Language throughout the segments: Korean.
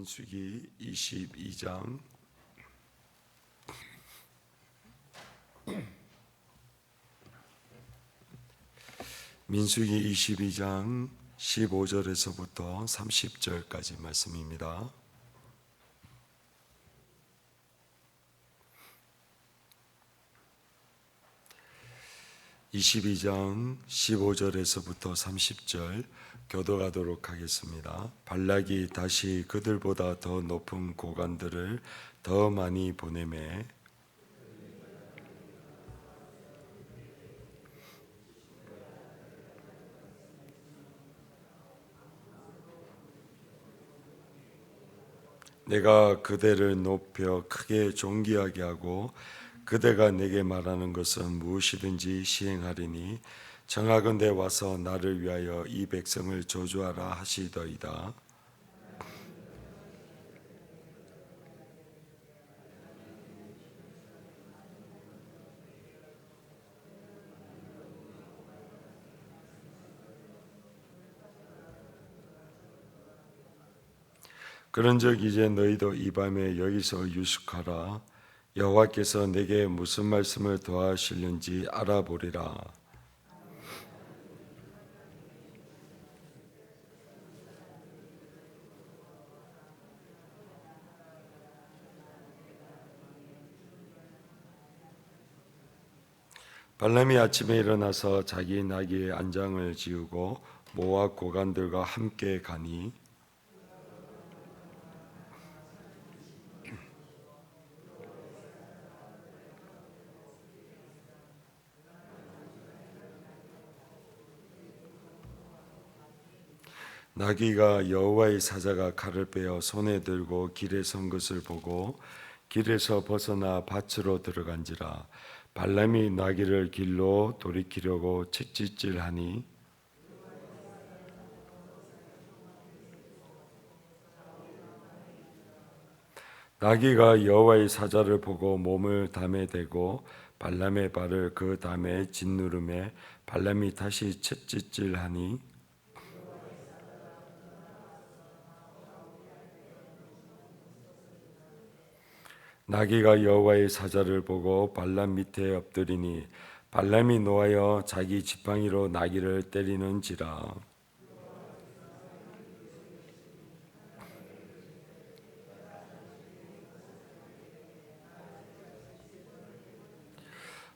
민수기 22장 민수기 22장 15절에서부터 30절까지 말씀입니다. 22장 15절에서부터 30절 교도가도록 하겠습니다. 발락이 다시 그들보다 더 높은 고관들을 더 많이 보내매 내가 그대를 높여 크게 존귀하게 하고 그대가 내게 말하는 것은 무엇이든지 시행하리니 정하건대 와서 나를 위하여 이 백성을 저주하라 하시더이다. 그런즉 이제 너희도 이 밤에 여기서 유숙하라. 여호와께서 내게 무슨 말씀을 더하시는지 알아보리라. 발람이 아침에 일어나서 자기 나귀의 안장을 지우고 모압 고관들과 함께 가니 나귀가 여호와의 사자가 칼을 빼어 손에 들고 길에 선 것을 보고 길에서 벗어나 밭으로 들어간지라. 발람이 나귀를 길로 돌이키려고 채찍질하니 나귀가 여호와의 사자를 보고 몸을 담에 대고 발람의 발을 그 담에 짓누름에 발람이 다시 채찍질하니 나귀가 여호와의 사자를 보고 발람 밑에 엎드리니 발람이 노하여 자기 지팡이로 나귀를 때리는지라.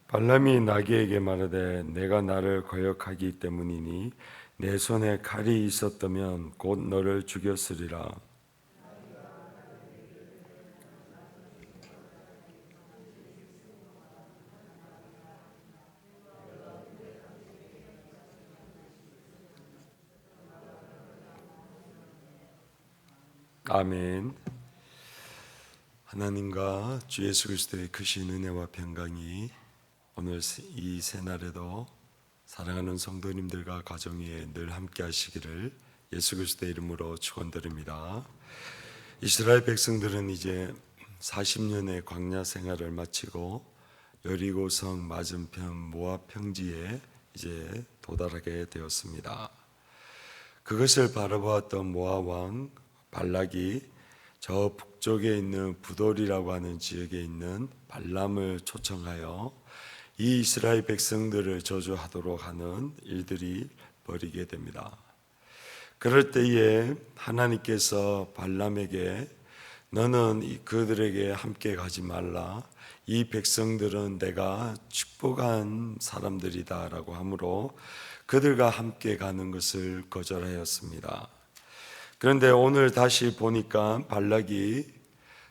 발람이 나귀에게 말하되 내가 나를 거역하기 때문이니 내 손에 칼이 있었다면 곧 너를 죽였으리라 아멘. 하나님과 주 예수 그리스도의 크신 은혜와 평강이 오늘 이 새날에도 사랑하는 성도님들과 가정에 늘 함께 하시기를 예수 그리스도의 이름으로 축원드립니다. 이스라엘 백성들은 이제 40년의 광야 생활을 마치고 여리고성 맞은편 모압 평지에 이제 도달하게 되었습니다. 그것을 바라보았던 모압 왕 발락이 저 북쪽에 있는 부돌이라고 하는 지역에 있는 발람을 초청하여 이 이스라엘 백성들을 저주하도록 하는 일들이 벌이게 됩니다. 그럴 때에 하나님께서 발람에게 너는 그들에게 함께 가지 말라. 이 백성들은 내가 축복한 사람들이다라고 하므로 그들과 함께 가는 것을 거절하였습니다. 그런데 오늘 다시 보니까 발락이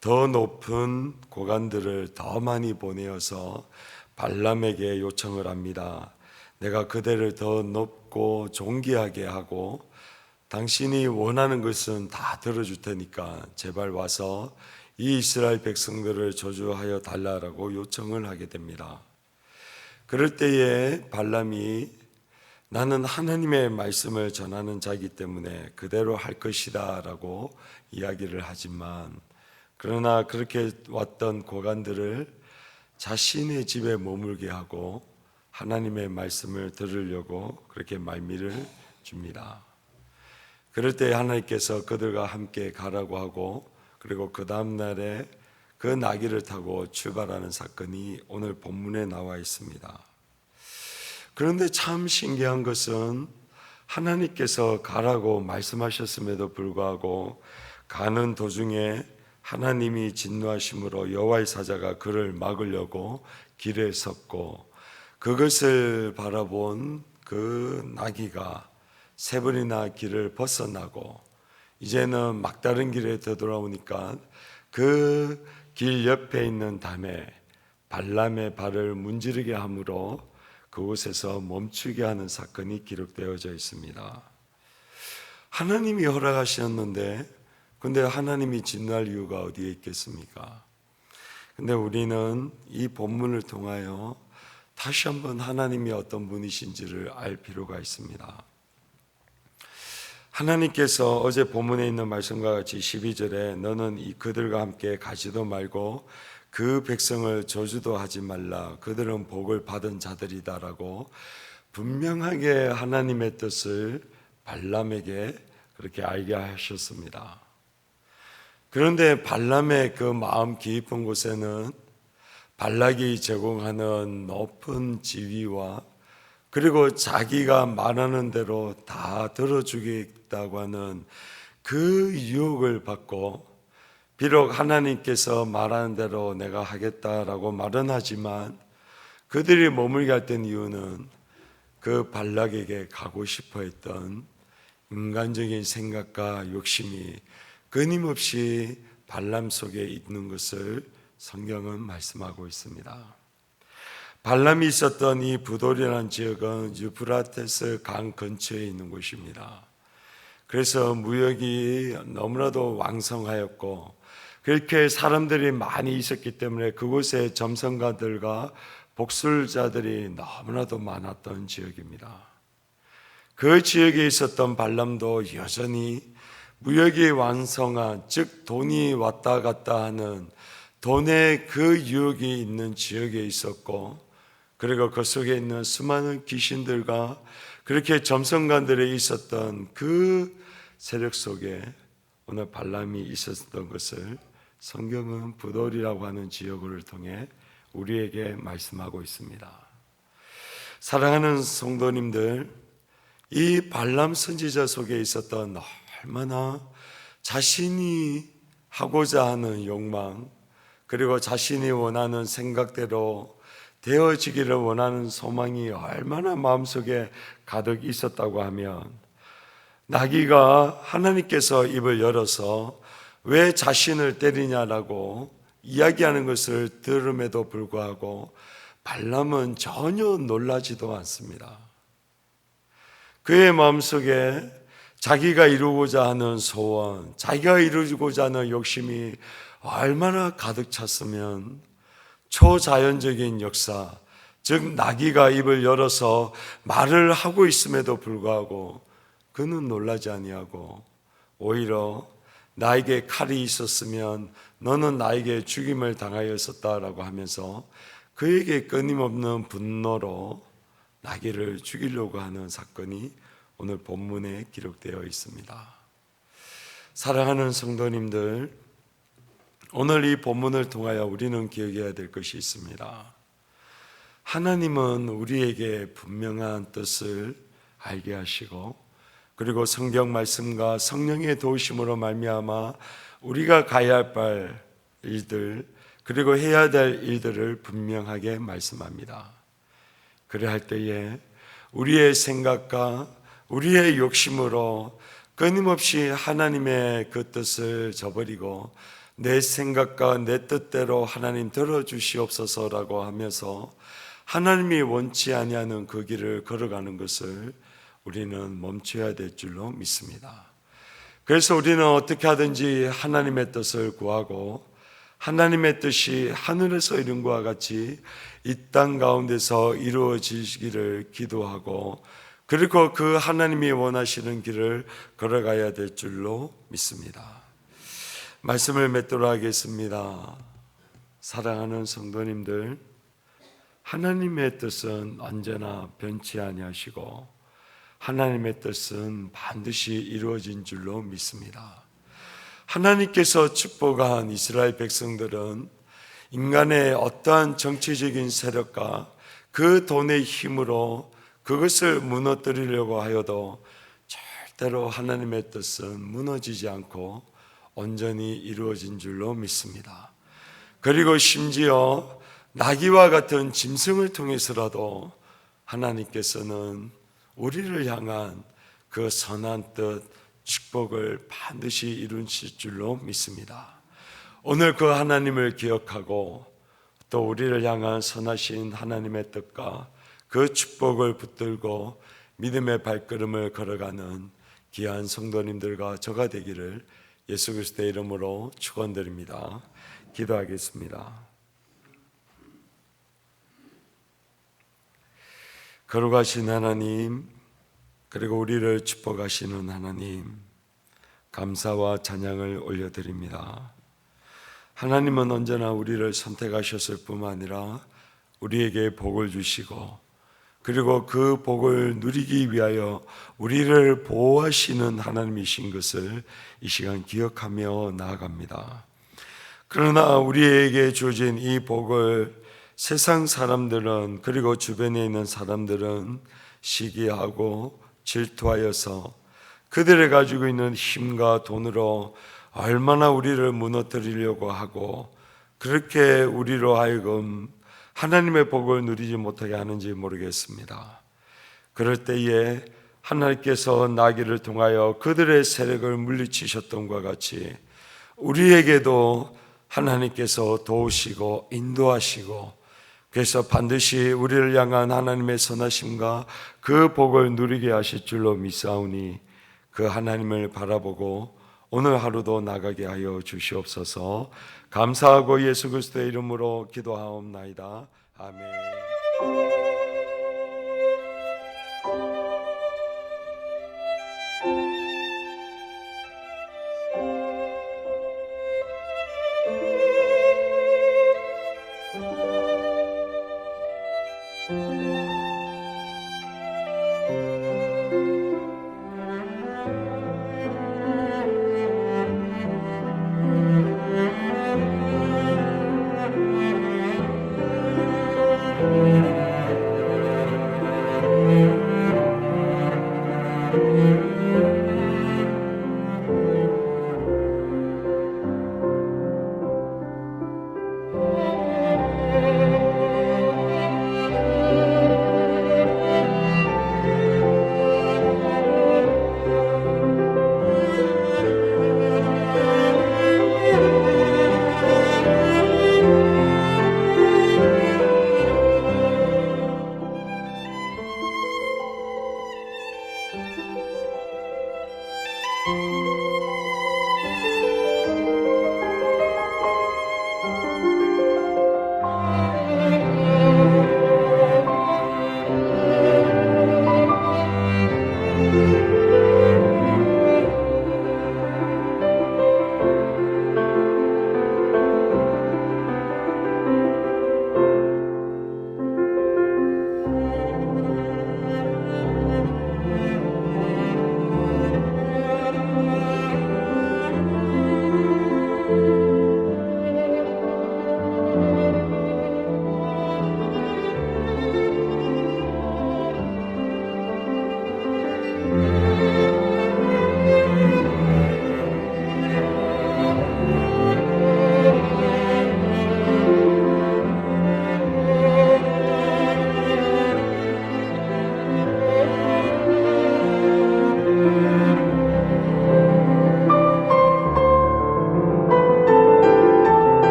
더 높은 고관들을 더 많이 보내어서 발람에게 요청을 합니다. 내가 그대를 더 높고 존귀하게 하고 당신이 원하는 것은 다 들어줄 테니까 제발 와서 이 이스라엘 백성들을 저주하여 달라라고 요청을 하게 됩니다. 그럴 때에 발람이 나는 하나님의 말씀을 전하는 자이기 때문에 그대로 할 것이다 라고 이야기를 하지만 그러나 그렇게 왔던 고관들을 자신의 집에 머물게 하고 하나님의 말씀을 들으려고 그렇게 말미를 줍니다. 그럴 때 하나님께서 그들과 함께 가라고 하고 그리고 그 다음 날에 그 나귀를 타고 출발하는 사건이 오늘 본문에 나와 있습니다. 그런데 참 신기한 것은 하나님께서 가라고 말씀하셨음에도 불구하고 가는 도중에 하나님이 진노하심으로 여호와의 사자가 그를 막으려고 길에 섰고 그것을 바라본 그 나귀가 세 번이나 길을 벗어나고 이제는 막다른 길에 되돌아오니까 그 길 옆에 있는 담에 발람의 발을 문지르게 함으로 그곳에서 멈추게 하는 사건이 기록되어져 있습니다. 하나님이 허락하셨는데 근데 하나님이 진노할 이유가 어디에 있겠습니까? 근데 우리는 이 본문을 통하여 다시 한번 하나님이 어떤 분이신지를 알 필요가 있습니다. 하나님께서 어제 본문에 있는 말씀과 같이 12절에 너는 이 그들과 함께 가지도 말고 그 백성을 저주도 하지 말라 그들은 복을 받은 자들이다라고 분명하게 하나님의 뜻을 발람에게 그렇게 알게 하셨습니다. 그런데 발람의 그 마음 깊은 곳에는 발락이 제공하는 높은 지위와 그리고 자기가 말하는 대로 다 들어주겠다고 하는 그 유혹을 받고 비록 하나님께서 말하는 대로 내가 하겠다라고 말은 하지만 그들이 머물게 했던 이유는 그 발락에게 가고 싶어 했던 인간적인 생각과 욕심이 끊임없이 발람 속에 있는 것을 성경은 말씀하고 있습니다. 발람이 있었던 이 부돌이라는 지역은 유프라테스 강 근처에 있는 곳입니다. 그래서 무역이 너무나도 왕성하였고 그렇게 사람들이 많이 있었기 때문에 그곳에 점성가들과 복술자들이 너무나도 많았던 지역입니다. 그 지역에 있었던 발람도 여전히 무역이 왕성한 즉 돈이 왔다 갔다 하는 돈의 그 유혹이 있는 지역에 있었고 그리고 그 속에 있는 수많은 귀신들과 그렇게 점성관들에 있었던 그 세력 속에 오늘 발람이 있었던 것을 성경은 부돌이라고 하는 지역을 통해 우리에게 말씀하고 있습니다. 사랑하는 성도님들, 이 발람 선지자 속에 있었던 얼마나 자신이 하고자 하는 욕망, 그리고 자신이 원하는 생각대로 되어지기를 원하는 소망이 얼마나 마음속에 가득 있었다고 하면 나귀가 하나님께서 입을 열어서 왜 자신을 때리냐라고 이야기하는 것을 들음에도 불구하고 발람은 전혀 놀라지도 않습니다. 그의 마음속에 자기가 이루고자 하는 소원, 자기가 이루고자 하는 욕심이 얼마나 가득 찼으면 초자연적인 역사, 즉 나귀가 입을 열어서 말을 하고 있음에도 불구하고 그는 놀라지 아니하고 오히려 나에게 칼이 있었으면 너는 나에게 죽임을 당하였었다라고 하면서 그에게 끊임없는 분노로 나귀를 죽이려고 하는 사건이 오늘 본문에 기록되어 있습니다. 사랑하는 성도님들, 오늘 이 본문을 통하여 우리는 기억해야 될 것이 있습니다. 하나님은 우리에게 분명한 뜻을 알게 하시고 그리고 성경 말씀과 성령의 도우심으로 말미암아 우리가 가야 할 일들 그리고 해야 될 일들을 분명하게 말씀합니다. 그래 할 때에 우리의 생각과 우리의 욕심으로 끊임없이 하나님의 그 뜻을 저버리고 내 생각과 내 뜻대로 하나님 들어주시옵소서라고 하면서 하나님이 원치 아니하는 그 길을 걸어가는 것을 우리는 멈춰야 될 줄로 믿습니다. 그래서 우리는 어떻게 하든지 하나님의 뜻을 구하고 하나님의 뜻이 하늘에서 이룬 것과 같이 이 땅 가운데서 이루어지기를 기도하고 그리고 그 하나님이 원하시는 길을 걸어가야 될 줄로 믿습니다. 말씀을 맺도록 하겠습니다. 사랑하는 성도님들, 하나님의 뜻은 언제나 변치 아니하시고 하나님의 뜻은 반드시 이루어진 줄로 믿습니다. 하나님께서 축복한 이스라엘 백성들은 인간의 어떠한 정치적인 세력과 그 돈의 힘으로 그것을 무너뜨리려고 하여도 절대로 하나님의 뜻은 무너지지 않고 온전히 이루어진 줄로 믿습니다. 그리고 심지어 나귀와 같은 짐승을 통해서라도 하나님께서는 우리를 향한 그 선한 뜻, 축복을 반드시 이루실 줄로 믿습니다. 오늘 그 하나님을 기억하고 또 우리를 향한 선하신 하나님의 뜻과 그 축복을 붙들고 믿음의 발걸음을 걸어가는 귀한 성도님들과 저가 되기를 예수 그리스도의 이름으로 축원드립니다. 기도하겠습니다. 걸어가신 하나님, 그리고 우리를 축복하시는 하나님, 감사와 찬양을 올려드립니다. 하나님은 언제나 우리를 선택하셨을 뿐만 아니라 우리에게 복을 주시고 그리고 그 복을 누리기 위하여 우리를 보호하시는 하나님이신 것을 이 시간 기억하며 나아갑니다. 그러나 우리에게 주어진 이 복을 세상 사람들은 그리고 주변에 있는 사람들은 시기하고 질투하여서 그들이 가지고 있는 힘과 돈으로 얼마나 우리를 무너뜨리려고 하고 그렇게 우리로 하여금 하나님의 복을 누리지 못하게 하는지 모르겠습니다. 그럴 때에 하나님께서 나귀를 통하여 그들의 세력을 물리치셨던과 같이 우리에게도 하나님께서 도우시고 인도하시고 그래서 반드시 우리를 향한 하나님의 선하심과 그 복을 누리게 하실 줄로 믿사오니 그 하나님을 바라보고 오늘 하루도 나가게 하여 주시옵소서. 감사하고 예수 그리스도의 이름으로 기도하옵나이다. 아멘.